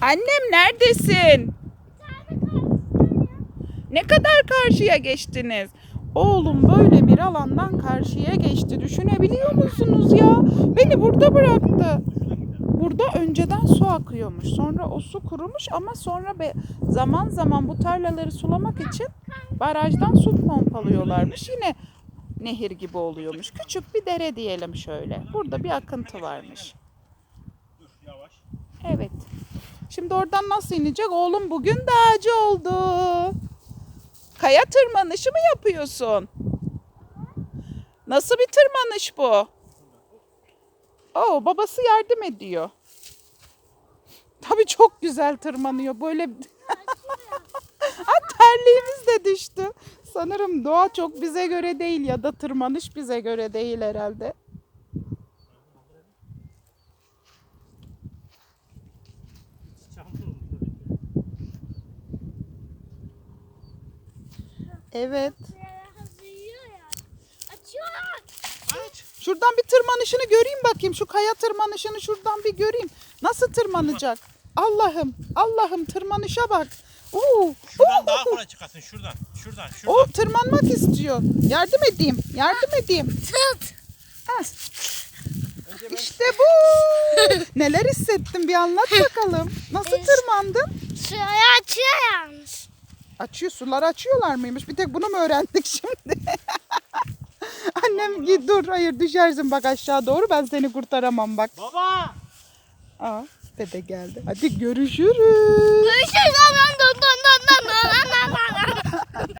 Annem neredesin? Ne kadar karşıya geçtiniz? Oğlum böyle bir alandan karşıya geçti. Düşünebiliyor musunuz ya? Beni burada bıraktı. Burada önceden su akıyormuş. Sonra o su kurumuş ama sonra be- zaman zaman bu tarlaları sulamak için barajdan su pompalıyorlarmış. Yine nehir gibi oluyormuş. Küçük bir dere diyelim şöyle. Burada bir akıntı varmış. Dur yavaş. Evet. Şimdi oradan nasıl inecek? Oğlum bugün dağcı oldu. Kaya tırmanışı mı yapıyorsun? Nasıl bir tırmanış bu? Oo, babası yardım ediyor. Tabii çok güzel tırmanıyor. Böyle ha, terliğimiz de düştü. Sanırım doğa çok bize göre değil ya da tırmanış bize göre değil herhalde. Evet. Aç. Şuradan bir tırmanışını göreyim bakayım. Şu kaya tırmanışını şuradan bir göreyim. Nasıl tırmanacak? Allah'ım, Allah'ım tırmanışa bak. Oo, Şuradan daha oo. kolay çıkarsın. Şuradan. Şuradan. Şuradan. O tırmanmak istiyor. Yardım edeyim, yardım edeyim. Tut. Ha, Önce ben İşte bu. Neler hissettin bir anlat bakalım. Nasıl tırmandın? Yalnız. Açıyor, sular açıyorlar mıymış? Bir tek bunu mu öğrendik şimdi? Annem git dur, hayır düşersin bak aşağı doğru ben seni kurtaramam bak. Baba. Aa, dede geldi. Hadi görüşürüz. Görüşürüz. Dön dön